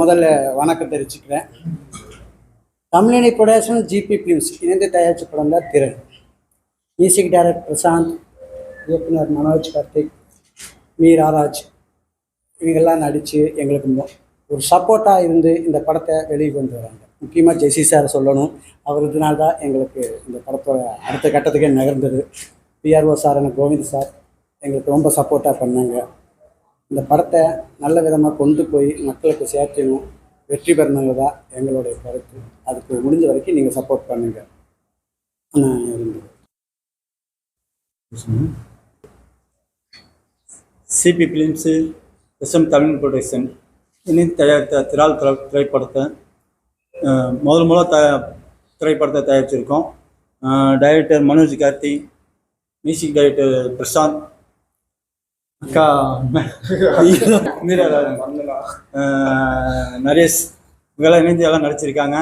முதல்ல வணக்கம் தெரிவிச்சுக்கிறேன். தமிழினி ப்ரொடக்ஷன் ஜிபி பிலிம்ஸ் இணைந்து தயாரித்த படம் தான் திறன். மியூசிக் டைரக்டர் பிரசாந்த் இயக்குனர் மனோஜ் கார்த்திக் வி ராராஜ் இவங்கெல்லாம் நடித்து எங்களுக்கு ஒரு சப்போர்ட்டாக இருந்து இந்த படத்தை வெளியே கொண்டு வராங்க. முக்கியமாக ஜெய்சி சார் சொல்லணும். அவருக்குனால தான் எங்களுக்கு இந்த படத்தோட அடுத்த கட்டத்துக்கே நகர்ந்தது. பிஆர்ஓ சார் எனக்கு கோவிந்த் சார் எங்களுக்கு ரொம்ப சப்போர்ட்டாக பண்ணாங்க. இந்த படத்தை நல்ல விதமாக கொண்டு போய் மக்களுக்கு சேர்க்கணும் வெற்றி பெறணுங்க தான் எங்களுடைய கருத்து. அதுக்கு முடிஞ்ச வரைக்கும் நீங்கள் சப்போர்ட் பண்ணுங்க. நான் CB films SM Tamil production இணைந்து தயாரித்த திரால் திரைப்படத்தை முதல் முதல்ல த திரைப்படத்தை தயாரிச்சிருக்கோம். Director Manoj Karthi music director Prashanth அக்கா மீரா அஹ், நரேஷ் இவங்கெல்லாம் இணைந்து எல்லாம் நடிச்சிருக்காங்க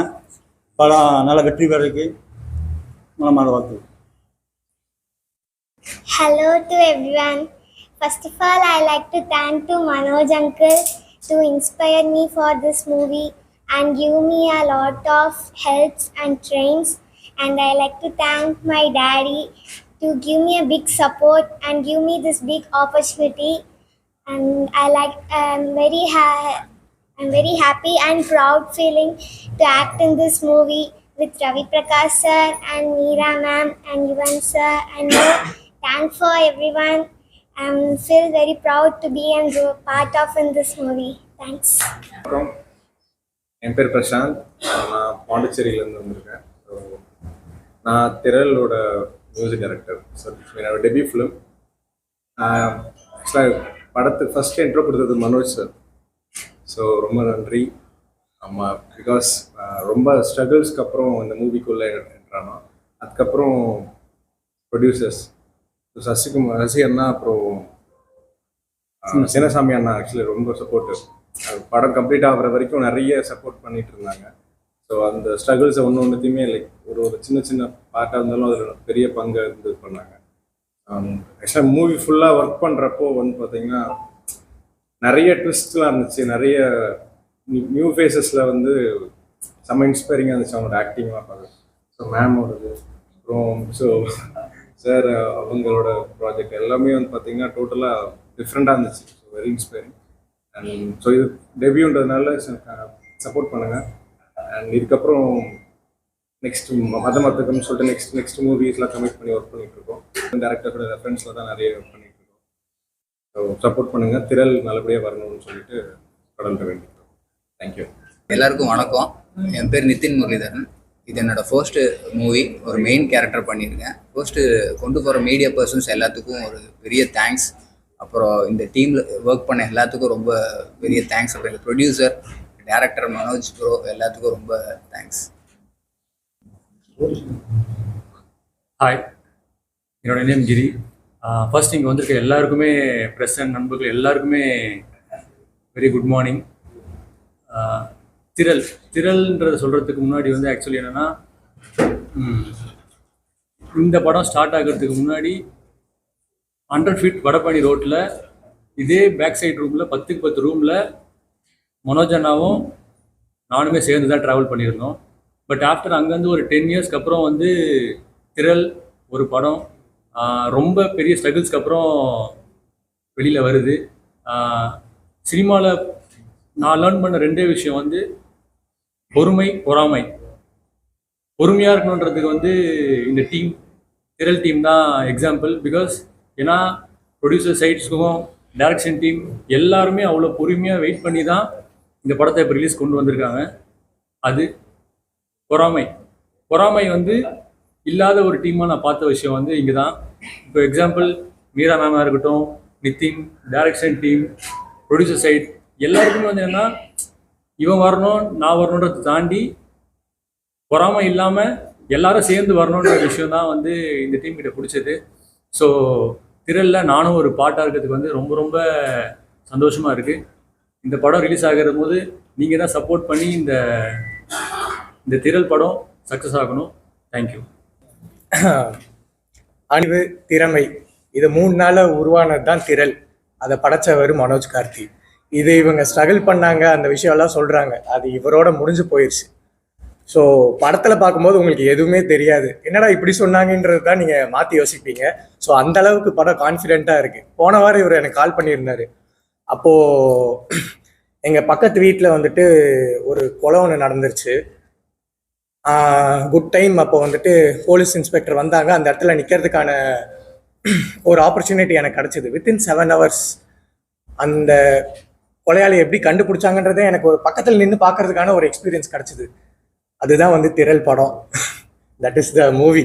படம் நல்லா வெற்றி பெறதுக்கு மனமான வாழ்த்து Hello to everyone. First of all, I like to thank to Manoj uncle to inspire me for this movie and give me a lot of helps and trains. And I like to thank my daddy to give me a big support and give me this big opportunity. And I like I'm very ha- I'm very happy and proud feeling to act in this movie with Ravi Prakash sir and Meera ma'am and Yuvan sir and more. Thank for everyone. I'm feel very proud to be and ro- part of in this movie. Thanks. வணக்கம் என் பேர் பிரசாந்த் நான் பாண்டிச்சேரியிலேருந்து வந்திருக்கேன் so நான் திரளோட music director so என்னோட debut film ஆக்சுவலாக படத்துக்கு ஃபஸ்ட் இன்ட்ரோ கொடுத்தது மனோஜ் சார் ஸோ ரொம்ப நன்றி. ஆமாம் பிகாஸ் ரொம்ப ஸ்ட்ரகிள்ஸ்க்கு அப்புறம் இந்த மூவிக்குள்ளே என்ட்ரானோ அதுக்கப்புறம் ப்ரொடியூசர்ஸ் சசிகுமார் சசி அண்ணா அப்புறம் சின்னசாமி அண்ணா ஆக்சுவலி ரொம்ப சப்போர்ட்டிவ் படம் கம்ப்ளீட் ஆகுற வரைக்கும் நிறைய சப்போர்ட் பண்ணிட்டு இருந்தாங்க. ஸோ அந்த ஸ்ட்ரகிள்ஸை ஒன்று ஒன்றுத்தையுமே லைக் ஒரு ஒரு சின்ன சின்ன பார்ட்டாக இருந்தாலும் அதில் பெரிய பங்கு இருந்து பண்ணாங்க. ஆக்சுவலாக மூவி ஃபுல்லாக ஒர்க் பண்ணுறப்போ வந்து பார்த்தீங்கன்னா நிறைய ட்விஸ்ட்லாம் இருந்துச்சு. நிறைய நியூ ஃபேஸஸில் வந்து செம்ம இன்ஸ்பைரிங்காக இருந்துச்சு அவங்களோட ஆக்டிங்லாம் பார்க்க ஸோ மேமோடது அப்புறம் ஸோ சார் அவங்களோட ப்ராஜெக்ட் எல்லாமே வந்து பார்த்தீங்கன்னா டோட்டலாக டிஃப்ரெண்ட்டாக இருந்துச்சு. So very inspiring and so இது டெபியூன்றதுனால சப்போர்ட் பண்ணுங்கள் அண்ட் இதுக்கப்புறம் நெக்ஸ்ட் மத மத்தகம்னு சொல்லிட்டு நெக்ஸ்ட் நெக்ஸ்ட் மூவிஸ்லாம் கமிட் பண்ணி ஒர்க் பண்ணிட்டு இருக்கோம். டேரக்டரோட ரெஃபரன்ஸில் தான் நிறைய ஒர்க் பண்ணிட்டு இருக்கோம். ஸோ சப்போர்ட் பண்ணுங்கள் திரள் நல்லபடியாக வரணும்னு சொல்லிட்டு கடந்த வேண்டியிருக்கோம் தேங்க்யூ எல்லாருக்கும் வணக்கம். என் பேர் நிதின் முரளிதரன். இது என்னோட ஃபர்ஸ்ட்டு மூவி ஒரு மெயின் கேரக்டர் பண்ணியிருக்கேன். ஃபர்ஸ்ட்டு கொண்டு போகிற மீடியா பர்சன்ஸ் எல்லாத்துக்கும் ஒரு பெரிய தேங்க்ஸ் அப்புறம் இந்த டீமில் ஒர்க் பண்ண எல்லாத்துக்கும் ரொம்ப பெரிய தேங்க்ஸ் அப்புறம் இந்த ப்ரொடியூசர் டேரக்டர் மனோஜ் ப்ரோ எல்லாத்துக்கும் ரொம்ப தேங்க்ஸ் ஹாய் என்னோட நேம் கிரி. ஃபர்ஸ்ட் இங்கே வந்திருக்க எல்லாருக்குமே ப்ரெஸ் அண்ட் நண்பர்கள் எல்லாருக்குமே வெரி குட் மார்னிங் திரள். திரள்ன்றத சொல்கிறதுக்கு முன்னாடி வந்து ஆக்சுவலி என்னென்னா இந்த படம் ஸ்டார்ட் ஆகிறதுக்கு முன்னாடி ஹண்ட்ரட் ஃபீட் வடபழனி ரோட்டில் இதே பேக் சைட் ரூமில் பத்துக்கு பத்து ரூமில் மனோஜ் அண்ணாவும் நானுமே சேர்ந்து தான் ட்ராவல் பண்ணியிருந்தோம். பட் ஆஃப்டர் அங்கேருந்து ஒரு டென் இயர்ஸ்க்கு அப்புறம் வந்து திரள் ஒரு படம் ரொம்ப பெரிய ஸ்ட்ரகிள்ஸ்க்கு அப்புறம் வெளியில் வருது. சினிமாவில் நான் லேர்ன் பண்ண ரெண்டே விஷயம் வந்து பொறுமை பொறாமை. பொறுமையாக இருக்கணுன்றதுக்கு வந்து இந்த டீம் திரள் டீம் தான் எக்ஸாம்பிள் பிகாஸ் ஏன்னா ப்ரொடியூசர் சைட்ஸுக்கும் டைரக்ஷன் டீம் எல்லாருமே அவ்வளோ பொறுமையாக வெயிட் பண்ணி தான் இந்த படத்தை இப்போ ரிலீஸ் கொண்டு வந்திருக்காங்க. அது பொறாமை. பொறாமை வந்து இல்லாத ஒரு டீமாக நான் பார்த்த விஷயம் வந்து இங்கே தான் இப்போ எக்ஸாம்பிள் மீரா மேமாக இருக்கட்டும் Nithin direction team producer side எல்லாருக்குமே வந்து என்னன்னா இவன் வரணும் நான் வரணுன்றதை தாண்டி பொறாமை இல்லாமல் எல்லாரும் சேர்ந்து வரணுன்ற விஷயம் தான் வந்து இந்த டீம் கிட்ட பிடிச்சது. ஸோ திரளில் நானும் ஒரு பாட்டாக இருக்கிறதுக்கு வந்து ரொம்ப ரொம்ப சந்தோஷமாக இருக்குது இந்த படம் ரிலீஸ் ஆகிற போது நீங்கள் தான் சப்போர்ட் பண்ணி இந்த இந்த திரள் படம் சக்ஸஸ் ஆகணும். தேங்க்யூ அணிவு திறமை இது மூணு நாளில் உருவானது தான் திரள். அதை படைச்சவர் மனோஜ் கார்த்தி. இது இவங்க ஸ்ட்ரகிள் பண்ணாங்க அந்த விஷயம்லாம் சொல்கிறாங்க அது இவரோட முடிஞ்சு போயிடுச்சு ஸோ படத்தில் பார்க்கும்போது உங்களுக்கு எதுவுமே தெரியாது. என்னடா இப்படி சொன்னாங்கன்றது தான் நீங்கள் மாற்றி யோசிப்பீங்க. ஸோ அந்த அளவுக்கு படம் கான்ஃபிடென்ட்டாக இருக்குது போன வாரம் இவர் எனக்கு கால் பண்ணியிருந்தாரு. அப்போது எங்கள் பக்கத்து வீட்டில் வந்துட்டு ஒரு கொலை ஒன்று நடந்துருச்சு. குட் டைம் அப்போ வந்துட்டு போலீஸ் இன்ஸ்பெக்டர் வந்தாங்க. அந்த இடத்துல நிற்கிறதுக்கான ஒரு ஆப்பர்ச்சுனிட்டி எனக்கு கிடச்சிது. வித்தின் செவன் ஹவர்ஸ் அந்த கொலையாளி எப்படி கண்டுபிடிச்சாங்கன்றதே எனக்கு ஒரு பக்கத்தில் நின்று பார்க்கறதுக்கான ஒரு எக்ஸ்பீரியன்ஸ் கிடச்சிது. அதுதான் வந்து திரள் படம். That is the movie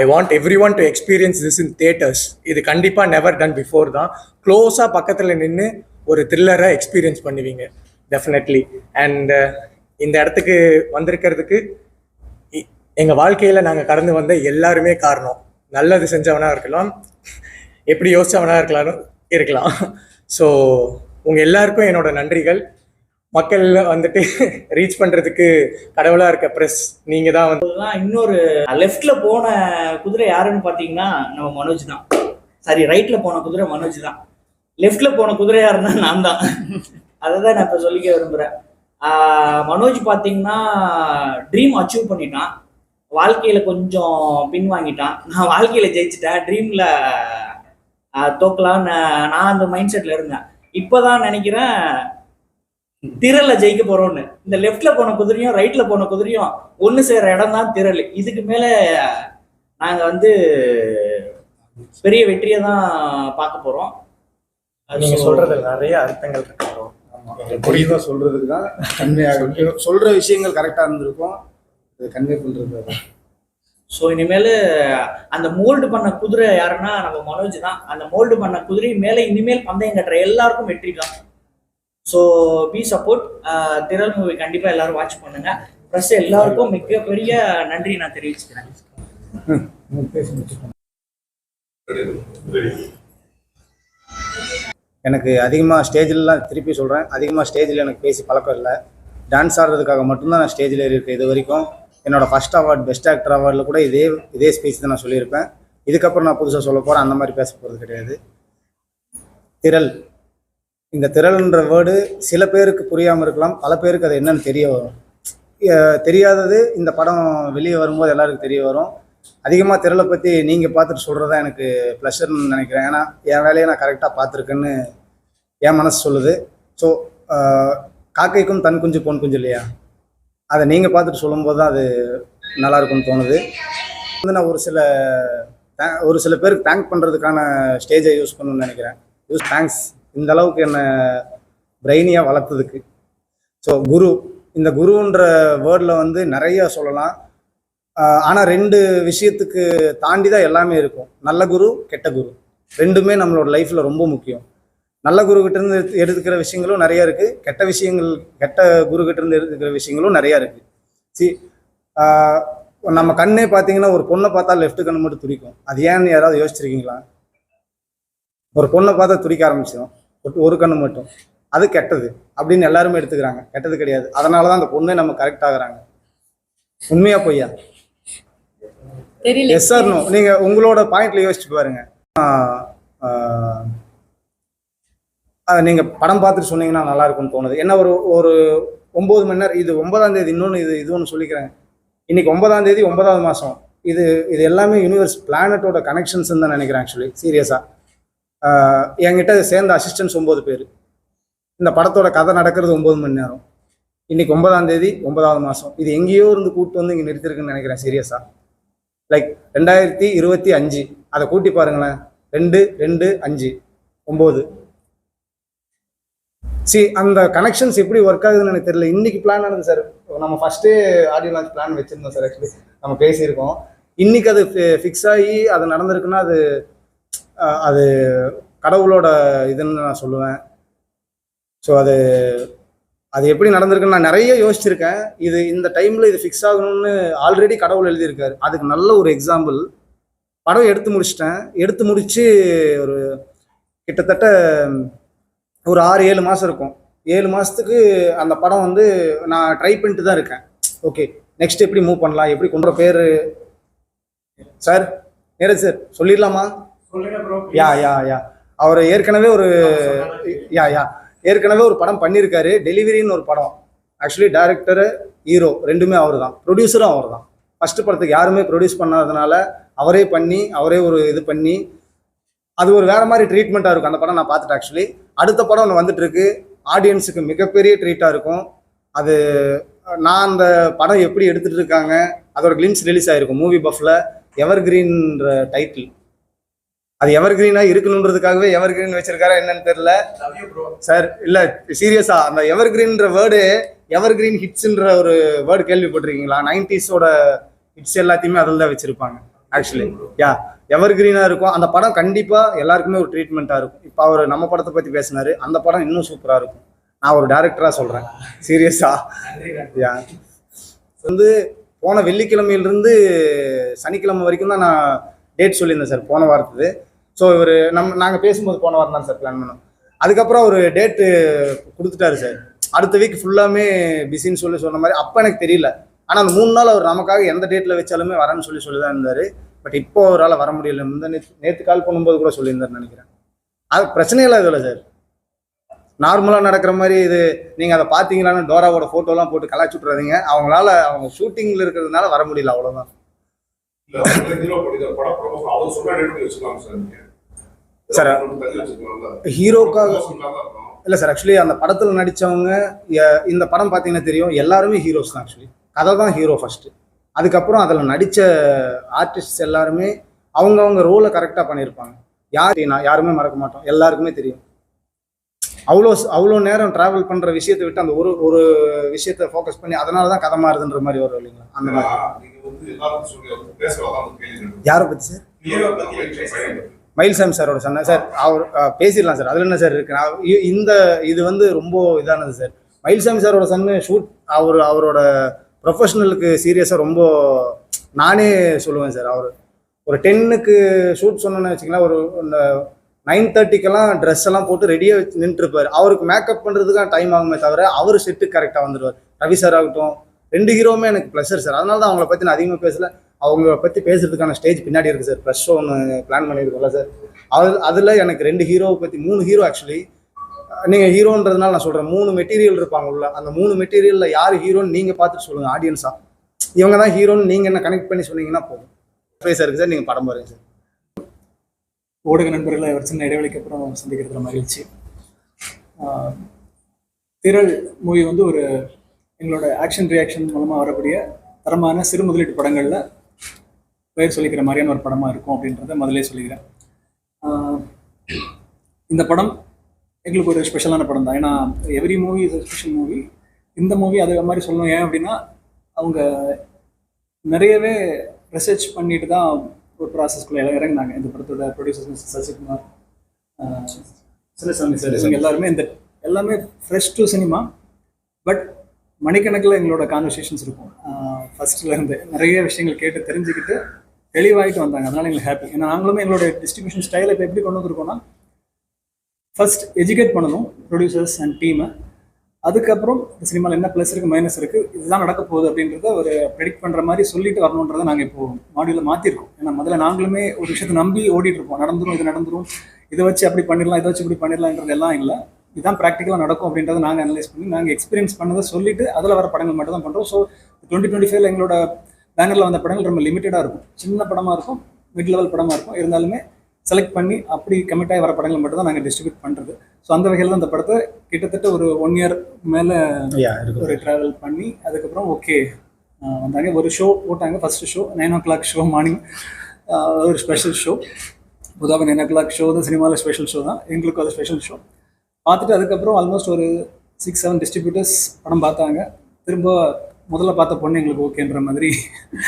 I want everyone to experience this in theatres இது கண்டிப்பாக நெவர் டன் பிஃபோர் தான். க்ளோஸாக பக்கத்தில் நின்று ஒரு த்ரில்லரை எக்ஸ்பீரியன்ஸ் பண்ணுவீங்க டெஃபினெட்லி அண்ட் இந்த இடத்துக்கு வந்திருக்கிறதுக்கு இ- வாழ்க்கையில் நாங்கள் கடந்து வந்த எல்லாருமே காரணம். நல்லது செஞ்சவனாக இருக்கலாம் எப்படி யோசித்தவனாக இருக்கலாம் இருக்கலாம். ஸோ உங்கள் எல்லாருக்கும் என்னோட நன்றிகள். மக்கள் வந்துட்டு ரீச் பண்றதுக்கு கடவுளா இருக்க பிரஸ் நீங்க தான் வந்து இன்னொரு லெஃப்ட்ல போன குதிரை யாருன்னு பார்த்தீங்கன்னா நம்ம மனோஜ் தான். சாரி ரைட்ல போன குதிரை மனோஜ் தான். லெஃப்ட்ல போன குதிரையா இருந்தா நான் தான். அதை தான் நான் இப்போ சொல்லிக்க விரும்புகிறேன் மனோஜ் பார்த்தீங்கன்னா ட்ரீம் அச்சீவ் பண்ணிட்டான். வாழ்க்கையில கொஞ்சம் பின் வாங்கிட்டான் நான் வாழ்க்கையில ஜெயிச்சிட்டேன். ட்ரீம்ல தோக்கலாம்னு நான் அந்த மைண்ட் செட்ல இருந்தேன். இப்போதான் நினைக்கிறேன் திரல ஜெயிக்க போறோம்னு. இந்த லெஃப்ட்ல போன குதிரையும் ரைட்ல போன குதிரையும் ஒன்று சேர்ற இடம் தான் திரள். இதுக்கு மேல நாங்க வந்து பெரிய வெற்றியை தான் பார்க்க போறோம். நீங்க சொல்றதுல நிறைய அர்த்தங்கள் இருக்கு. புரியுதா சொல்றதுக்கு தான் கன்வே ஆகும் சொல்ற விஷயங்கள் கரெக்டா இருந்திருக்கும். இது கன்வே பண்றது ஸோ இனிமேல் அந்த மோல்டு பண்ண குதிரை யாருன்னா நம்ம மனோஜ் தான். அந்த மோல்டு பண்ண குதிரை மேலே இனிமேல் பந்தயம் கட்டுற எல்லாருக்கும் வெற்றி தான். So be support Thiral movie கண்டிப்பாக எல்லாரும் வாட்ச் பண்ணுங்க. ப்ளஸ் எல்லாருக்கும் மிகப்பெரிய நன்றி நான் தெரிவிச்சுக்கிறேன். எனக்கு அதிகமாக ஸ்டேஜ்லலாம் திருப்பி சொல்கிறேன் அதிகமாக ஸ்டேஜில் எனக்கு பேசி பழக்கம் இல்லை. டான்ஸ் ஆடுறதுக்காக மட்டும்தான் நான் ஸ்டேஜில் இருக்கேன் இது வரைக்கும். என்னோடய ஃபஸ்ட் அவார்ட் பெஸ்ட் ஆக்டர் அவார்டில் கூட இதே இதே ஸ்பீச் தான் நான் சொல்லியிருப்பேன். இதுக்கப்புறம் நான் புதுசாக சொல்ல போகிறேன் அந்த மாதிரி பேச போகிறது கிடையாது. திரள். இந்த திரள்ன்ற வேர்டு சில பேருக்கு புரியாமல் இருக்கலாம். பல பேருக்கு அது என்னன்னு தெரிய வரும். தெரியாதது இந்த படம் வெளியே வரும்போது எல்லாருக்கும் தெரிய வரும். அதிகமாக திரளை பற்றி நீங்கள் பார்த்துட்டு சொல்கிறது தான் எனக்கு ப்ளஷர்னு நினைக்கிறேன். ஏன்னா என் வேலையை நான் கரெக்டாக பார்த்துருக்கேன்னு என் மனசு சொல்லுது. ஸோ காக்கைக்கும் தன் குஞ்சு பொன் குஞ்சு இல்லையா? அதை நீங்கள் பார்த்துட்டு சொல்லும்போது தான் அது நல்லாயிருக்கும்னு தோணுது. வந்து நான் ஒரு சில ஒரு சில பேருக்கு தேங்க் பண்ணுறதுக்கான ஸ்டேஜை யூஸ் பண்ணணும்னு நினைக்கிறேன். யூஸ் தேங்க்ஸ் இந்த அளவுக்கு என்னை பிரெயினியாக வளர்த்ததுக்கு. ஸோ குரு இந்த குருன்ற வேர்டில் வந்து நிறைய சொல்லலாம். ஆனால் ரெண்டு விஷயத்துக்கு தாண்டி தான் எல்லாமே இருக்கும். நல்ல குரு கெட்ட குரு. ரெண்டுமே நம்மளோட லைஃப்பில் ரொம்ப முக்கியம். நல்ல குரு எடுத்து- எடுத்துக்கிற விஷயங்களும் நிறைய இருக்குது கெட்ட விஷயங்கள் கெட்ட குரு எடுத்துக்கிற விஷயங்களும் நிறைய இருக்குது சி நம்ம கண்ணே பார்த்தீங்கன்னா ஒரு பொண்ணை பார்த்தா லெஃப்ட் கண்ணு மட்டும் துடிக்கும். அது ஏன்னு யாராவது யோசிச்சிருக்கீங்களா? ஒரு பொண்ணை பார்த்தா துடிக்க ஆரம்பிச்சிடும் ஒரு- ஒரு கண்ணு மட்டும். அது கெட்டது அப்படின்னு எல்லாருமே எடுத்துக்கிறாங்க. கெட்டது கிடையாது. அதனால தான் அந்த பொண்ணே நம்ம கரெக்ட் ஆகுறாங்க. உண்மையா பொய்யா? தெரியல. எஸ் சார் நோ நீங்க உங்களோட பாயிண்ட்ல யோசிச்சு பாருங்க. நீங்க படம் பார்த்துட்டு சொன்னீங்கன்னா நல்லா இருக்கும்னு தோணுது. என்ன ஒரு ஒரு ஒன்பது மணி நேரம் இது ஒன்பதாம் தேதி இன்னொன்று இது இது ஒன்று சொல்லிக்கிறேன். இன்னைக்கு ஒன்பதாம் தேதி ஒன்பதாவது மாதம் இது இது எல்லாமே யூனிவர்ஸ் பிளானட்டோட கனெக்ஷன்ஸ் தான் நினைக்கிறேன் ஆக்சுவலி சீரியஸாக என்கிட்ட சேர்ந்த அசிஸ்டன்ஸ் ஒம்பது பேர். இந்த படத்தோட கதை நடக்கிறது ஒம்பது மணி நேரம். இன்னைக்கு ஒன்பதாம் தேதி ஒன்பதாவது மாதம் இது எங்கேயோ இருந்து கூப்பிட்டு வந்து இங்கே நிறுத்திருக்குன்னு நினைக்கிறேன் சீரியஸாக லைக் ரெண்டாயிரத்தி இருபத்தி அஞ்சு. அதை கூட்டி பாருங்களேன். ரெண்டு ரெண்டு அஞ்சு. ஒம்பது. சி அந்த கனெக்ஷன்ஸ் எப்படி ஒர்க் ஆகுதுன்னு எனக்கு தெரியல. இன்னைக்கு பிளான் ஆனது சார் நம்ம ஃபர்ஸ்டே ஆடியோ லான்ச் பிளான் வச்சுருந்தோம் சார் ஆக்சுவலி நம்ம பேசியிருக்கோம். இன்னைக்கு அது ஃபிக்ஸ் ஆகி அது நடந்திருக்குன்னா அது அது கடவுளோட இதுன்னு நான் சொல்லுவேன். ஸோ அது அது எப்படி நடந்திருக்குன்னு நான் நிறைய யோசிச்சிருக்கேன். இது இந்த டைம்ல இது ஃபிக்ஸ் ஆகணும்னு ஆல்ரெடி கடவுள் எழுதியிருக்காரு. அதுக்கு நல்ல ஒரு எக்ஸாம்பிள் படம் எடுத்து முடிச்சிட்டேன். எடுத்து முடிச்சு ஒரு கிட்டத்தட்ட ஒரு ஆறு ஏழு மாதம் இருக்கும். ஏழு மாதத்துக்கு அந்த படம் வந்து நான் ட்ரை பண்ணிட்டு தான் இருக்கேன். ஓகே நெக்ஸ்ட் எப்படி மூவ் பண்ணலாம்? எப்படி கொண்டு பேர்? சார் நீரஜ் சார் சொல்லிடலாமா? யா யா யா அவர் ஏற்கனவே ஒரு யா யா ஏற்கனவே ஒரு படம் பண்ணியிருக்காரு. டெலிவரின்னு ஒரு படம். ஆக்சுவலி டேரக்டரு ஹீரோ ரெண்டுமே அவர் தான் ப்ரொடியூசரும் அவர் தான் ஃபஸ்ட்டு படத்துக்கு யாருமே ப்ரொடியூஸ் பண்ணாதனால அவரே பண்ணி அவரே ஒரு இது பண்ணி அது ஒரு வேறு மாதிரி ட்ரீட்மெண்ட்டாக இருக்கும். அந்த படம் நான் பார்த்துட்டேன் ஆக்சுவலி அடுத்த படம் ஒன்று வந்துட்டுருக்கு. ஆடியன்ஸுக்கு மிகப்பெரிய ட்ரீட்டாக இருக்கும். அது நான் அந்த படம் எப்படி எடுத்துகிட்டு இருக்காங்க அதோட கிளிம்ஸ் ரிலீஸ் ஆகிருக்கும் மூவி பஃப்ல எவர் கிரீன்ற டைட்டில் அது எவர் கிரீனா இருக்கணுன்றதுக்காகவே எவர் கிரீன் வச்சிருக்காரா என்னன்னு தெரியல. சார் இல்ல சீரியஸா அந்த எவர் கிரீன்ற வேர்டு எவர் கிரீன் ஹிட்ஸ்ன்ற ஒரு வேர்டு கேள்விப்பட்டிருக்கீங்களா? நைன்டிஸோட ஹிட்ஸ் எல்லாத்தையுமே அதில் தான் வச்சிருப்பாங்க ஆக்சுவலி யா எவர் கிரீனா இருக்கும். அந்த படம் கண்டிப்பா எல்லாருக்குமே ஒரு ட்ரீட்மெண்ட்டா இருக்கும். இப்போ அவர் நம்ம படத்தை பத்தி பேசினாரு. அந்த படம் இன்னும் சூப்பரா இருக்கும். நான் ஒரு டேரக்டரா சொல்றேன். சீரியஸா யா வந்து போன வெள்ளிக்கிழமையிலிருந்து சனிக்கிழமை வரைக்கும் தான் நான் டேட் சொல்லியிருந்தேன் சார் போன வாரத்துக்கு. ஸோ இவர் நம்ம நாங்கள் பேசும்போது போன வாரம் தான் சார் பிளான் பண்ணோம். அதுக்கப்புறம் ஒரு டேட்டு கொடுத்துட்டாரு சார் அடுத்த வீக் ஃபுல்லாமே பிஸின்னு சொல்லி சொன்ன மாதிரி அப்போ எனக்கு தெரியல. ஆனால் அந்த மூணு நாள் அவர் நமக்காக எந்த டேட்டில் வச்சாலுமே வரேன்னு சொல்லி சொல்லி தான் இருந்தார். பட் இப்போ அவரால் வர முடியல. முந்த நேற்று நேற்று கால் பண்ணும்போது கூட சொல்லியிருந்தாருன்னு நினைக்கிறேன். அது பிரச்சனையெல்லாம் இதில் இல்லை சார் நார்மலாக நடக்கிற மாதிரி இது நீங்கள் அதை பார்த்தீங்களான்னு டோராவோட ஃபோட்டோலாம் போட்டு கலாச்சி விட்றாதீங்க அவங்களால அவங்க ஷூட்டிங்கில் இருக்கிறதுனால வர முடியல அவ்வளோதான் சார் ஹீரோக்காக. இல்லை சார் ஆக்சுவலி அந்த படத்தில் நடித்தவங்க இந்த படம் பார்த்தீங்கன்னா தெரியும் எல்லாருமே ஹீரோஸ் தான் ஆக்சுவலி கதை தான் ஹீரோ ஃபஸ்ட்டு அதுக்கப்புறம் அதில் நடித்த ஆர்டிஸ்ட் எல்லாருமே அவங்கவங்க ரோலை கரெக்டாக பண்ணியிருப்பாங்க. யார் நான் யாருமே மறக்க மாட்டோம். எல்லாருக்குமே தெரியும். அவ்வளோ அவ்வளோ நேரம் ட்ராவல் பண்ணுற விஷயத்தை விட்டு அந்த ஒரு ஒரு விஷயத்தை ஃபோக்கஸ் பண்ணி அதனால தான் கதை மாறுதுன்ற மாதிரி வரும் இல்லைங்களா? அந்த மாதிரி. யாரை பற்றி சார்? மயில்சாமி சாரோட சொன்னேன் சார் அவர் பேசிடலாம் சார். அதில் என்ன சார் இருக்கு? நான் இந்த இது வந்து ரொம்ப இதானது சார். மயில்சாமி சாரோட சன்னு ஷூட் அவர் அவரோட ப்ரொஃபஷனலுக்கு சீரியஸாக ரொம்ப நானே சொல்லுவேன் சார். அவர் ஒரு டென்னுக்கு ஷூட் சொன்னோன்னு வச்சுக்கோங்களேன் ஒரு இந்த நைன் தேர்ட்டிக்கெல்லாம் ட்ரெஸ் எல்லாம் போட்டு ரெடியாக வச்சு நின்றுருப்பார். அவருக்கு மேக்கப் பண்ணுறதுக்கான டைம் ஆகுமே தவிர அவர் செட்டு கரெக்டாக வந்துடுவார் ரவி சார் ஆகட்டும் ரெண்டு ஹீரோவுமே எனக்கு ப்ளஷர் சார். அதனால தான் அவங்கள பற்றி நான் அதிகமாக பேசலை. அவங்கள பற்றி பேசுறதுக்கான ஸ்டேஜ் பின்னாடி இருக்குது சார் ப்ரெஷ் ஒன்று பிளான் பண்ணியிருக்கோம்ல சார் அது அதில் எனக்கு ரெண்டு ஹீரோவை பற்றி மூணு ஹீரோ ஆக்சுவலி நீங்கள் ஹீரோன்றதுனால நான் சொல்கிறேன் மூணு மெட்டீரியல் இருப்பாங்க உள்ள அந்த மூணு மெட்டீரியலில் யார் ஹீரோன்னு நீங்கள் பார்த்துட்டு சொல்லுங்கள் ஆடியன்ஸாக இவங்க தான் ஹீரோன்னு நீங்கள் என்ன கனெக்ட் பண்ணி சொன்னீங்கன்னா போதும். ஃபேஸாக இருக்குது சார் நீங்கள் படம் பாருங்க சார் ஊடக நண்பர்களை ஒரு சின்ன இடைவெளிக்கு அப்புறம் சந்திக்கிறதுல மகிழ்ச்சி. திரள் மூவி வந்து ஒரு எங்களோட ஆக்ஷன் ரியாக்ஷன் மூலமாக வரக்கூடிய தரமான சிறு முதலீட்டு படங்களில் பெயர் சொல்லிக்கிற மாதிரியான ஒரு படமாக இருக்கும் அப்படின்றத முதலே சொல்லிக்கிறேன். ஆஹ் இந்த படம் எங்களுக்கு ஒரு ஸ்பெஷலான படம் தான். ஏன்னா every movie is special movie இந்த மூவி அதே மாதிரி சொல்லணும். ஏன் அப்படின்னா அவங்க நிறையவே ரிசர்ச் பண்ணிட்டு தான் ஒரு ப்ராசஸ்க்குள்ளே இறங்கினாங்க. இந்த படத்தோட ப்ரொடியூசர் மிஸ்டர் சசிகுமார் ஆஹ் சின்னசாமி சார் இவங்க எல்லாருமே இந்த எல்லாமே ஃப்ரெஷ் டு சினிமா பட் மணிக்கணக்கில் எங்களோட கான்வர்சேஷன்ஸ் இருக்கும். ஃபர்ஸ்ட்ல இருந்து நிறைய விஷயங்கள் கேட்டு தெரிஞ்சுக்கிட்டு தெளிவாகிட்டு வந்தாங்க. அதனால எங்களுக்கு ஹாப்பி ஏன்னா நாங்களுமே எங்களோட டிஸ்ட்ரிபியூஷன் ஸ்டைலை இப்போ எப்படி கொண்டு வந்திருக்கோம்னா ஃபர்ஸ்ட் எஜுகேட் பண்ணணும் ப்ரொடியூசர்ஸ் அண்ட் டீமை அதுக்கப்புறம் சினிமாவில் என்ன ப்ளஸ் இருக்குது மைனஸ் இருக்குது இதுதான் நடக்க போகுது அப்படின்றத ஒரு ப்ரெடிக்ட் பண்ணுற மாதிரி சொல்லிட்டு வரணுன்றதை நாங்கள் இப்போது மாடியூலில் மாற்றிருக்கோம் ஏன்னா முதல்ல நாங்களுமே ஒரு விஷயத்தை நம்பி ஓடிட்டு இருப்போம். நடந்துரும் இது நடந்துரும் இதை வச்சு அப்படி பண்ணிடலாம் இதை வச்சு இப்படி பண்ணிடலான்றது எல்லாம் இல்லை. இதுதான் ப்ராக்டிக்கலாக நடக்கும் அப்படின்றத நாங்கள் அனலைஸ் பண்ணி நாங்கள் எக்ஸ்பீரியன்ஸ் பண்ணதை சொல்லிட்டு அதில் வர படங்கள் மட்டும் தான் பண்ணுறோம் ஸோ டுவெண்ட்டி டுவெண்ட்டி ஃபைவ்ல எங்களோட பேனரில் வந்த படங்கள் ரொம்ப லிமிட்டடாக இருக்கும். சின்ன படமாக இருக்கும் மிட் லெவல் படமாக இருக்கும். இருந்தாலுமே செலக்ட் பண்ணி அப்படி கமிட் ஆகி வர படங்கள் மட்டும் தான் நாங்கள் டிஸ்ட்ரிபியூட் பண்ணுறது ஸோ அந்த வகையில் தான் இந்த படத்தை கிட்டத்தட்ட ஒரு ஒன் இயர் மேலே ஒரு ட்ராவல் பண்ணி அதுக்கப்புறம் ஓகே வந்தாங்க. ஒரு ஷோ போட்டாங்க. First show nine o'clock show morning ஒரு ஸ்பெஷல் ஷோ பொதுவாக நைன் ஓ கிளாக் ஷோ தான் சினிமாவில் ஸ்பெஷல் ஷோ தான். எங்களுக்கு அது ஸ்பெஷல் ஷோ பார்த்துட்டு அதுக்கப்புறம் ஆல்மோஸ்ட் ஒரு சிக்ஸ் செவன் டிஸ்ட்ரிபியூட்டர்ஸ் படம் பார்த்தாங்க. திரும்ப முதல்ல பார்த்த பொண்ணு எங்களுக்கு ஓகேன்ற மாதிரி.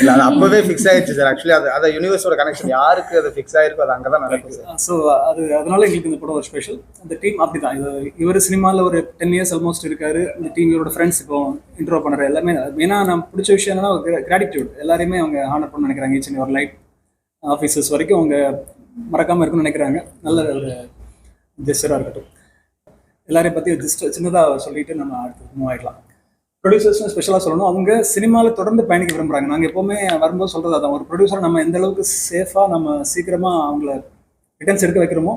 இல்லை அது அப்போவே ஃபிக்ஸ் ஆயிடுச்சு சார் ஆக்சுவலி அது அதை யூனிவர்ஸோட கனெக்ஷன் யாருக்கு அது ஃபிக்ஸ் ஆயிருக்கோ அது அங்கே தான் நடக்கும் ஸோ அது அதனால எங்களுக்கு இந்த படம் ஒரு ஸ்பெஷல் அந்த டீம் அப்படி தான் இது இவர் சினிமாவில் ஒரு டென் இயர்ஸ் ஆல்மோஸ்ட் இருக்காரு. இந்த டீம் இவரோட ஃப்ரெண்ட்ஸ் இப்போ இன்ட்ரோ பண்ணுற எல்லாமே. மெயினாக நான் பிடிச்ச விஷயம் என்னன்னா கிராட்டிடியூட் எல்லாரையுமே அவங்க ஆனர் பண்ண நினைக்கிறாங்க ஈச் ஒரு லைட் ஆஃபீஸர்ஸ் வரைக்கும். அவங்க மறக்காமல் இருக்குன்னு நினைக்கிறாங்க. நல்ல ஒரு ஜெஸ்டராக இருக்கட்டும். எல்லாரையும் பற்றி ஜஸ்ட் சின்னதாக சொல்லிட்டு நம்ம அடுத்து மூவ் ஆகிடலாம் ப்ரொடியூசர்ஸ்னு ஸ்பெஷலாக சொல்லணும். அவங்க சினிமாவில் தொடர்ந்து பயணிக்க விரும்புகிறாங்க நாங்கள் எப்போவுமே வரும்போது சொல்கிறது அதான். ஒரு ப்ரொடியூசர் நம்ம எந்த அளவுக்கு சேஃபாக நம்ம சீக்கிரமாக அவங்கள ரிட்டர்ன்ஸ் எடுக்க வைக்கிறோமோ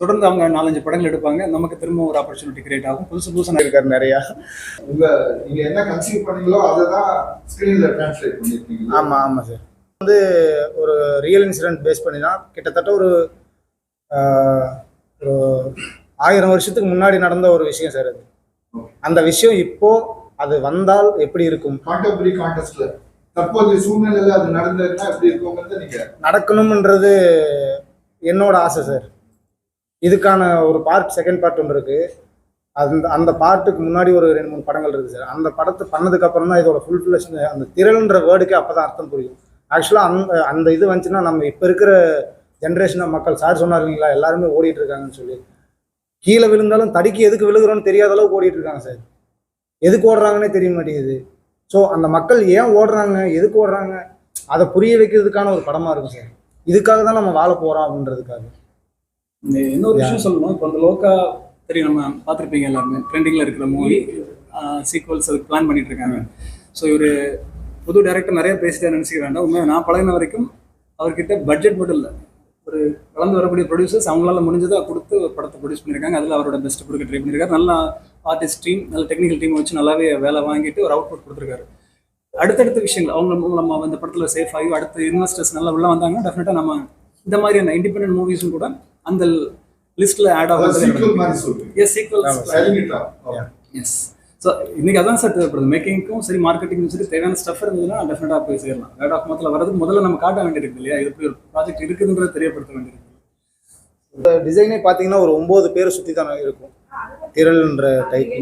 தொடர்ந்து அவங்க நாலஞ்சு படங்கள் எடுப்பாங்க. நமக்கு திரும்ப ஒரு ஆப்பர்ச்சுனிட்டி கிரியேட் ஆகும். புதுசு புதுசாக இருக்காரு நிறையா. உங்க நீங்க என்ன கன்சீவ் பண்ணீங்களோ அதை தான் ஸ்கிரீன்ல டிரான்ஸ்லேட் பண்ணிருக்கீங்க ஆமாம் ஆமாம் சார் வந்து ஒரு ரியல் இன்சிடென்ட் பேஸ் பண்ணி தான் கிட்டத்தட்ட ஒரு ஆயிரம் வருஷத்துக்கு முன்னாடி நடந்த ஒரு விஷயம் சார் அது. அந்த விஷயம் இப்போ அது வந்தால் எப்படி இருக்கும்? கான்டெம்பரரி கான்டெஸ்ட்ல தற்போதைய சூழ்நிலையில அது நடந்ததுன்னா எப்படி இருக்குங்கிறத நீங்க நடக்கணும்ன்றது என்னோட ஆசை சார். இதுக்கான ஒரு பார்ட் செகண்ட் பார்ட் ஒன்று இருக்கு. அந்த அந்த பார்ட்டுக்கு முன்னாடி ஒரு ரெண்டு மூணு படங்கள் இருக்குது சார். அந்த படத்தை பண்ணதுக்கு அப்புறம் தான் இதோட ஃபுல் ஃபிளஷ் அந்த திரள்ன்ற வேர்டுக்கே அப்போ தான் அர்த்தம் புரியும். ஆக்சுவலாக அந்த அந்த இது வந்துச்சுன்னா நம்ம இப்போ இருக்கிற ஜென்ரேஷன் மக்கள் சார் சொன்னார் இல்லைங்களா எல்லாருமே ஓடிட்டு இருக்காங்கன்னு சொல்லி. கீழே விழுந்தாலும் தடிக்கு எதுக்கு விழுகிறோன்னு தெரியாத அளவுக்கு ஓடிட்டு இருக்காங்க சார். எதுக்கு ஓடுறாங்கன்னே தெரிய மாட்டேங்குது. ஸோ அந்த மக்கள் ஏன் ஓடுறாங்க? எதுக்கு ஓடுறாங்க? அதை புரிய வைக்கிறதுக்கான ஒரு படமா இருக்கும் சார். இதுக்காக தான் நம்ம வாழ போறோம் அப்படின்றதுக்காக. இன்னொரு விஷயம் சொல்லணும் இப்போ அந்த லோக்கா தெரியும் நம்ம பார்த்துருப்பீங்க எல்லாருமே. ட்ரெண்டிங்கில் இருக்கிற மூவி சீக்வல்ஸ் அதுக்கு பிளான் பண்ணிட்டு இருக்காங்க. ஸோ இவர் புது டைரக்டர் நிறைய பேசிட்டே நினச்சிக்க வேண்டாம் உண்மையாக நான் பழகின வரைக்கும் அவர்கிட்ட பட்ஜெட் மட்டும் இல்லை. ஒரு வளர்ந்து வரக்கூடிய ப்ரொடியூசர்ஸ் அவங்களால முடிஞ்சதை கொடுத்து படத்தை ப்ரொடியூஸ் பண்ணியிருக்காங்க. அதில் அவரோட பெஸ்ட் கொடுக்க ட்ரை பண்ணியிருக்காரு. நல்லா ஆர்டிஸ்ட் டீம் நல்ல டெக்னிக்கல் டீம் வச்சு நல்லாவே வேலை வாங்கிட்டு ஒரு அவுட்புட் கொடுத்துருக்காரு. அடுத்தடுத்த விஷயங்கள் அவங்க மூலமாக அந்த படத்தில் சேஃப் ஆகி அடுத்த இன்வெஸ்டர்ஸ் நல்லா உள்ள வந்தாங்கன்னா டெஃபினட்டாக நம்ம இந்த மாதிரியான இண்டிபெண்டன்ட் மூவிஸும் கூட அந்த லிஸ்ட்டில் ஆட் சீக்வல் ஆகும் எஸ் up. எஸ் ஸோ இன்னைக்கு அதான் சார் தேவைப்படுது. மேக்கிங்க்கும் சரி மார்க்கெட்டிங்கும் சரி தேவையான ஸ்டஃப் இருந்ததுன்னா டெஃபினட்டாக போய் சேரலாம். வேர்ட் ஆஃப் மத்தில் வரதுக்கு முதல்ல நம்ம காட்ட வேண்டியிருக்கு இல்லையா? இது ஒரு ப்ராஜெக்ட் இருக்குதுன்றதை தெரியப்படுத்த வேண்டியிருக்கு. டிசைனே பார்த்தீங்கன்னா ஒரு ஒன்பது பேரை சுற்றி தான் இருக்கும். திரள்ன்ற டைப்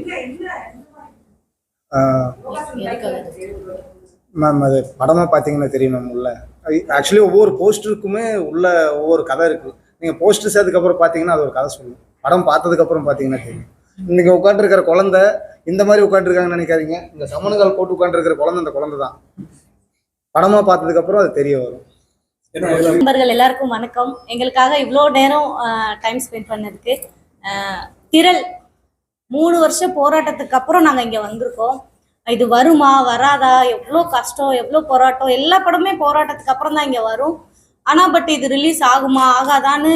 மேம் அது படமாக பார்த்தீங்கன்னா தெரியும் மேம் உள்ள. ஆக்சுவலி ஒவ்வொரு போஸ்டருக்குமே உள்ள ஒவ்வொரு கதை இருக்கு. நீங்கள் போஸ்டர் சேர்த்ததுக்கப்புறம் பார்த்தீங்கன்னா அது ஒரு கதை சொல்லும். படம் பார்த்ததுக்கப்புறம் பார்த்தீங்கன்னா தெரியும். இன்னைக்கு உட்காந்துருக்கிற குழந்தை இந்த மாதிரி உட்காந்துருக்காங்கன்னு நினைக்காதீங்க. இந்த சமணங்கால் போட்டு உட்காந்துருக்கிற குழந்தை அந்த குழந்தை தான். படமாக பார்த்ததுக்கப்புறம் அது தெரிய வரும். நண்பர்கள் எல்லாருக்கும் வணக்கம். எங்களுக்காக இவ்வளோ நேரம் டைம் ஸ்பெண்ட் பண்ணதுக்கு. திரள் மூணு வருஷம் போராட்டத்துக்கு அப்புறம் நாங்கள் இங்கே வந்திருக்கோம். இது வருமா வராதா எவ்வளோ கஷ்டம் எவ்வளோ போராட்டம் எல்லா படமே போராட்டத்துக்கு அப்புறம் தான் இங்கே வரும். ஆனால் பட் இது ரிலீஸ் ஆகுமா ஆகாதான்னு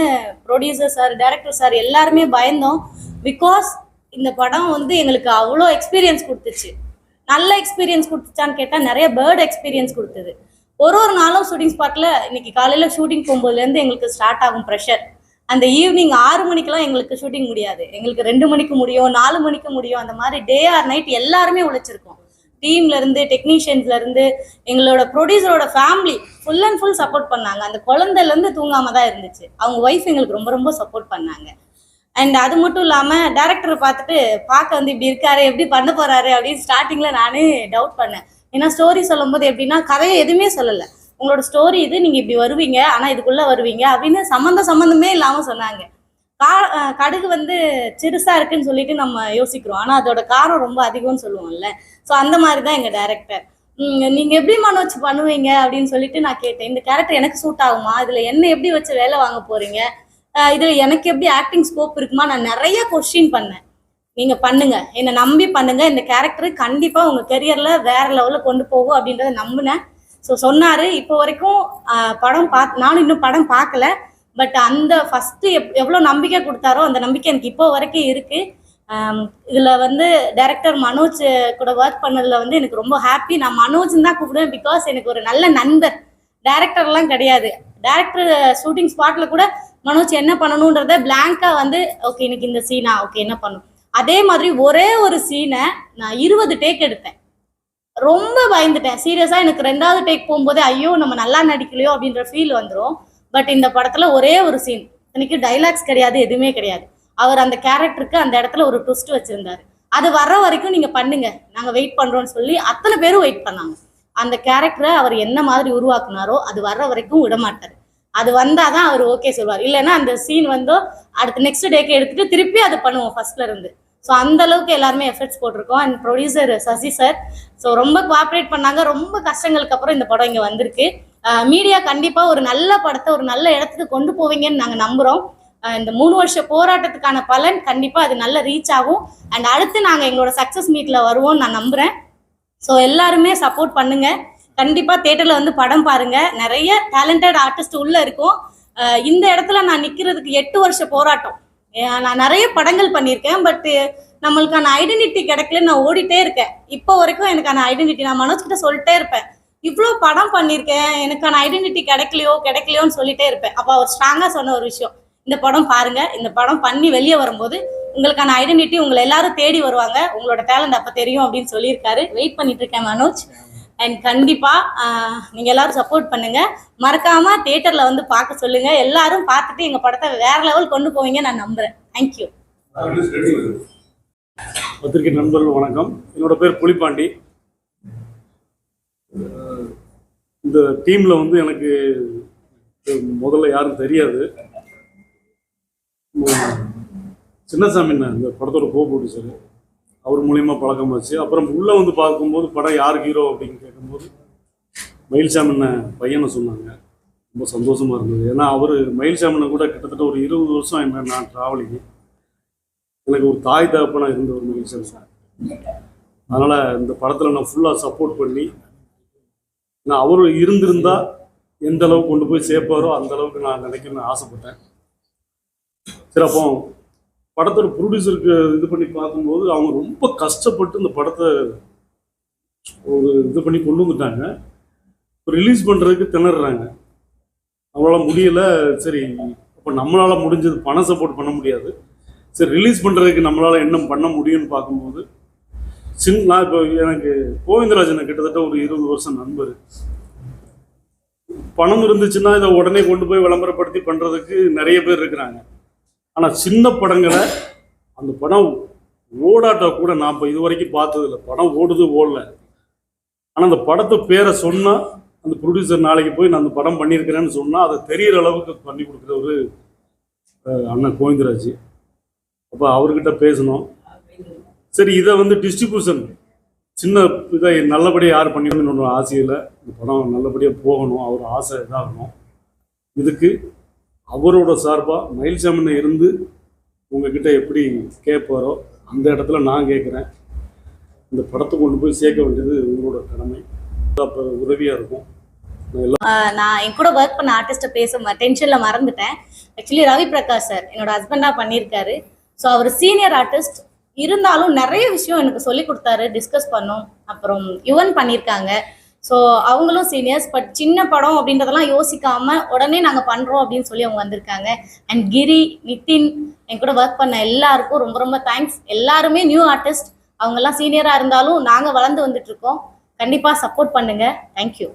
ப்ரொடியூசர் சார் டைரக்டர் சார் எல்லாருமே பயந்தோம். பிகாஸ் இந்த படம் வந்து எங்களுக்கு அவ்வளோ எக்ஸ்பீரியன்ஸ் கொடுத்துச்சு. நல்ல எக்ஸ்பீரியன்ஸ் கொடுத்துச்சான்னு கேட்டால் நிறைய பேர்ட் எக்ஸ்பீரியன்ஸ் கொடுத்தது. ஒரு ஒரு நாளும் ஷூட்டிங் ஸ்பாட்டில் இன்னைக்கு காலையில் ஷூட்டிங் போகும்போதுலேருந்து எங்களுக்கு ஸ்டார்ட் ஆகும் ப்ரெஷர் அந்த ஈவினிங் ஆறு மணிக்கெல்லாம் எங்களுக்கு ஷூட்டிங் முடியாது. எங்களுக்கு ரெண்டு மணிக்கு முடியும் நாலு மணிக்கு முடியும். அந்த மாதிரி டே ஆர் நைட் எல்லாருமே உழைச்சிருக்கோம். டீம்ல இருந்து டெக்னீஷியன்ஸ்ல இருந்து எங்களோட ப்ரொடியூசரோட family full and full support பண்ணாங்க. அந்த குழந்தைல இருந்து தூங்காம தான் இருந்துச்சு. அவங்க ஒய்ஃப் எங்களுக்கு ரொம்ப ரொம்ப சப்போர்ட் பண்ணாங்க. அண்ட் அது மட்டும் இல்லாமல் டேரக்டரை பார்த்துட்டு பார்க்க வந்து இப்படி இருக்காரு எப்படி பண்ண போறாரு? அப்படின்னு ஸ்டார்டிங்ல நானே டவுட் பண்ணேன். ஏன்னா ஸ்டோரி சொல்லும்போது எப்படின்னா கதையை எதுவுமே சொல்லலை. உங்களோட ஸ்டோரி இது நீங்க இப்படி வருவீங்க ஆனா இதுக்குள்ள வருவீங்க அப்படின்னு சம்மந்த சம்மந்தமே இல்லாம சொன்னாங்க. கா கடுகு வந்து சிறுசா இருக்குன்னு சொல்லிட்டு நம்ம யோசிக்கிறோம். ஆனா அதோட காரம் ரொம்ப அதிகம்னு சொல்லுவோம்ல. ஸோ அந்த மாதிரி தான் எங்க டேரக்டர் நீங்க எப்படி மனோஜ் பண்ணுவீங்க அப்படின்னு சொல்லிட்டு நான் கேட்டேன். இந்த கேரக்டர் எனக்கு சூட் ஆகுமா? இதுல என்ன எப்படி வச்சு வேலை வாங்க போறீங்க? இதில் இதுல எனக்கு எப்படி ஆக்டிங் ஸ்கோப் இருக்குமா? நான் நிறைய கொஸ்டின் பண்ணேன். நீங்க பண்ணுங்க. என்னை நம்பி பண்ணுங்க. இந்த கேரக்டர் கண்டிப்பா உங்க கெரியர்ல வேற லெவல்ல கொண்டு போகும் அப்படின்றத நம்பினேன். ஸோ சொன்னார். இப்போ வரைக்கும் படம் பா நானும் இன்னும் படம் பார்க்கல. பட் அந்த ஃபஸ்ட்டு எப் எவ்வளோ நம்பிக்கை கொடுத்தாரோ அந்த நம்பிக்கை எனக்கு இப்போ வரைக்கும் இருக்குது இதில் வந்து டைரக்டர் மனோஜ் கூட ஒர்க் பண்ணதில் வந்து எனக்கு ரொம்ப ஹாப்பி நான் மனோஜ்னு தான் கூப்பிடுவேன் பிகாஸ் எனக்கு ஒரு நல்ல நண்பர். டேரக்டர்லாம் கிடையாது. டேரக்டர் ஷூட்டிங் ஸ்பாட்ல கூட மனோஜ் என்ன பண்ணணுன்றத பிளாங்கா வந்து ஓகே இன்னைக்கு இந்த சீனா ஓகே என்ன பண்ணும். அதே மாதிரி ஒரே ஒரு சீனை நான் இருபது டேக் எடுத்தேன். ரொம்ப பயந்துட்டேன். சீரியஸாக எனக்கு ரெண்டாவது டேக் போகும்போதே ஐயோ நம்ம நல்லா நடிக்கலையோ? அப்படின்ற ஃபீல் வந்துடும் பட் இந்த படத்தில் ஒரே ஒரு சீன் இன்னைக்கு டைலாக்ஸ் கிடையாது எதுவுமே கிடையாது. அவர் அந்த கேரக்டருக்கு அந்த இடத்துல ஒரு ட்விஸ்ட் வச்சுருந்தாரு. அது வர்ற வரைக்கும் நீங்கள் பண்ணுங்க. நாங்கள் வெயிட் பண்ணுறோன்னு சொல்லி அத்தனை பேரும் வெயிட் பண்ணாங்க. அந்த கேரக்டரை அவர் என்ன மாதிரி உருவாக்குனாரோ அது வர்ற வரைக்கும் விட அது அது வந்தாதான் அவர் ஓகே சொல்வார் இல்லைன்னா அந்த சீன் வந்தோ அடுத்த நெக்ஸ்ட் டேக்கு எடுத்துகிட்டு திருப்பி அது பண்ணுவோம் ஃபர்ஸ்ட்ல இருந்து. ஸோ அந்த அளவுக்கு எல்லாருமே எஃபர்ட்ஸ் போட்டிருக்கோம். And producer Sasi sir so ரொம்ப கோஆப்ரேட் பண்ணாங்க. ரொம்ப கஷ்டங்களுக்கு அப்புறம் இந்த படம் இங்கே வந்திருக்கு. மீடியா கண்டிப்பாக ஒரு நல்ல படத்தை ஒரு நல்ல இடத்துக்கு கொண்டு போவீங்கன்னு நாங்கள் நம்புகிறோம் இந்த மூணு வருஷ போராட்டத்துக்கான பலன் கண்டிப்பாக அது நல்ல ரீச் ஆகும். அண்ட் அடுத்து நாங்கள் எங்களோட சக்ஸஸ் மீட்டில் வருவோம்னு நான் நம்புகிறேன் ஸோ எல்லாருமே சப்போர்ட் பண்ணுங்க. கண்டிப்பாக தேட்டரில் வந்து படம் பாருங்க. நிறைய டேலண்டட் ஆர்டிஸ்ட் உள்ள இருக்கும். இந்த இடத்துல நான் நிற்கிறதுக்கு எட்டு வருஷ போராட்டம். நான் நிறைய படங்கள் பண்ணியிருக்கேன் பட் நம்மளுக்கான ஐடென்டிட்டி கிடைக்கல நான் ஓடிட்டே இருக்கேன். இப்போ வரைக்கும் எனக்கான ஐடென்டிட்டி நான் மனோஜ் கிட்ட சொல்லிட்டே இருப்பேன். இவ்வளோ படம் பண்ணியிருக்கேன் எனக்கான ஐடென்டிட்டி கிடைக்கலையோ கிடைக்கலையோன்னு சொல்லிட்டே இருப்பேன். அப்போ அவர் ஸ்ட்ராங்காக சொன்ன ஒரு விஷயம் இந்த படம் பாருங்க இந்த படம் பண்ணி வெளியே வரும்போது உங்களுக்கான ஐடென்டிட்டி உங்களை எல்லாரும் தேடி வருவாங்க. உங்களோட டேலண்ட் அப்போ தெரியும் அப்படின்னு சொல்லியிருக்காரு. வெயிட் பண்ணிட்டு இருக்கேன் மனோஜ். அண்ட் கண்டிப்பா நீங்கள் நீங்க எல்லாரும் சப்போர்ட் பண்ணுங்க. மறக்காம தியேட்டர்ல வந்து பார்க்க சொல்லுங்க. எல்லாரும் பார்த்துட்டு எங்க படத்தை வேற லெவல் கொண்டு போவீங்க நான் நம்புறேன். தேங்க்யூ பத்திரிகை நண்பர்கள் வணக்கம். என்னோட பேர் புலிப்பாண்டி. இந்த டீம்ல வந்து எனக்கு முதல்ல யாரும் தெரியாது. சின்னசாமி இந்த படத்தோட கோ ப்ரொடியூசர் அவர் மூலியமா பழக்கம் வச்சு அப்புறம் உள்ளே வந்து பார்க்கும்போது படம் யார் ஹீரோ அப்படின்னு கேட்கும்போது மயில்சாமி பையனை சொன்னாங்க. ரொம்ப சந்தோஷமாக இருந்தது. ஏன்னா அவர் மயில்சாமினை கூட கிட்டத்தட்ட ஒரு இருபது வருஷம் என்ன நான் ட்ராவலிங்கு எனக்கு ஒரு தாய் தகப்பனாக இருந்த ஒரு மகிழ்ச்சி சார். அதனால் இந்த படத்தில் நான் ஃபுல்லாக சப்போர்ட் பண்ணி நான் அவர் இருந்திருந்தால் எந்த அளவுக்கு கொண்டு போய் சேர்ப்பாரோ அந்த அளவுக்கு நான் நினைக்கணும்னு ஆசைப்பட்டேன். சரி அப்போ படத்தோட ப்ரொடியூசருக்கு இது பண்ணி பார்க்கும்போது அவங்க ரொம்ப கஷ்டப்பட்டு இந்த படத்தை ஒரு இது பண்ணி கொண்டு வந்துட்டாங்க. ரிலீஸ் பண்ணுறதுக்கு திணறாங்க அவங்களால முடியலை. சரி அப்போ நம்மளால் முடிஞ்சது பணம் சப்போர்ட் பண்ண முடியாது. சரி ரிலீஸ் பண்ணுறதுக்கு நம்மளால் என்ன பண்ண முடியும்னு பார்க்கும்போது சின் நான் இப்போ எனக்கு கோவிந்தராஜனை கிட்டத்தட்ட ஒரு இருபது வருஷம் நண்பர். பணம் இருந்துச்சுன்னா இதை உடனே கொண்டு போய் விளம்பரப்படுத்தி பண்ணுறதுக்கு நிறைய பேர் இருக்கிறாங்க. ஆனால் சின்ன படங்களை அந்த படம் ஓடாட்டா கூட நான் இப்போ இது வரைக்கும் பார்த்ததில்ல. படம் ஓடுது ஓடல. ஆனால் அந்த படத்தை பேரை சொன்னால் அந்த ப்ரொடியூசர் நாளைக்கு போய் நான் அந்த படம் பண்ணியிருக்கிறேன்னு சொன்னால் அதை தெரியிற அளவுக்கு பண்ணி கொடுக்குற ஒரு அண்ணன் கோவிந்தராஜ். அப்போ அவர்கிட்ட பேசணும். சரி இதை வந்து டிஸ்ட்ரிபியூஷன் சின்ன இதை நல்லபடியாக யார் பண்ணிக்கணும்னு ஆசையில் இந்த படம் நல்லபடியாக போகணும். அவர் ஆசை இதாகணும். இதுக்கு அவரோட சார்பாக மயில்சாமனை இருந்து உங்ககிட்ட எப்படி கேட்பாரோ அந்த இடத்துல நான் கேட்குறேன். இந்த படத்தை கொண்டு போய் சேர்க்க வேண்டியது உங்களோட கடமை. அப்போ உதவியாக இருக்கும். நான் என் கூட ஒர்க் பண்ண ஆர்டிஸ்ட்டை பேச டென்ஷனில் மறந்துட்டேன். ஆக்சுவலி ரவி பிரகாஷ் சார் என்னோட ஹஸ்பண்டாக பண்ணியிருக்காரு. ஸோ அவர் சீனியர் ஆர்டிஸ்ட் இருந்தாலும் நிறைய விஷயம் எனக்கு சொல்லி கொடுத்தாரு. டிஸ்கஸ் பண்ணோம். அப்புறம் யுவன் பண்ணியிருக்காங்க. ஸோ அவங்களும் சீனியர்ஸ் பட் சின்ன படம் அப்படின்றதெல்லாம் யோசிக்காம உடனே நாங்கள் பண்ணுறோம் அப்படின்னு சொல்லி அவங்க வந்திருக்காங்க. அண்ட் கிரி நிதின் என் கூட ஒர்க் பண்ண எல்லாருக்கும் ரொம்ப ரொம்ப தேங்க்ஸ் எல்லாருமே நியூ ஆர்டிஸ்ட் அவங்கெல்லாம் சீனியராக இருந்தாலும் நாங்கள் வளர்ந்து வந்துட்டு இருக்கோம். கண்டிப்பாக சப்போர்ட் பண்ணுங்க. தேங்க்யூ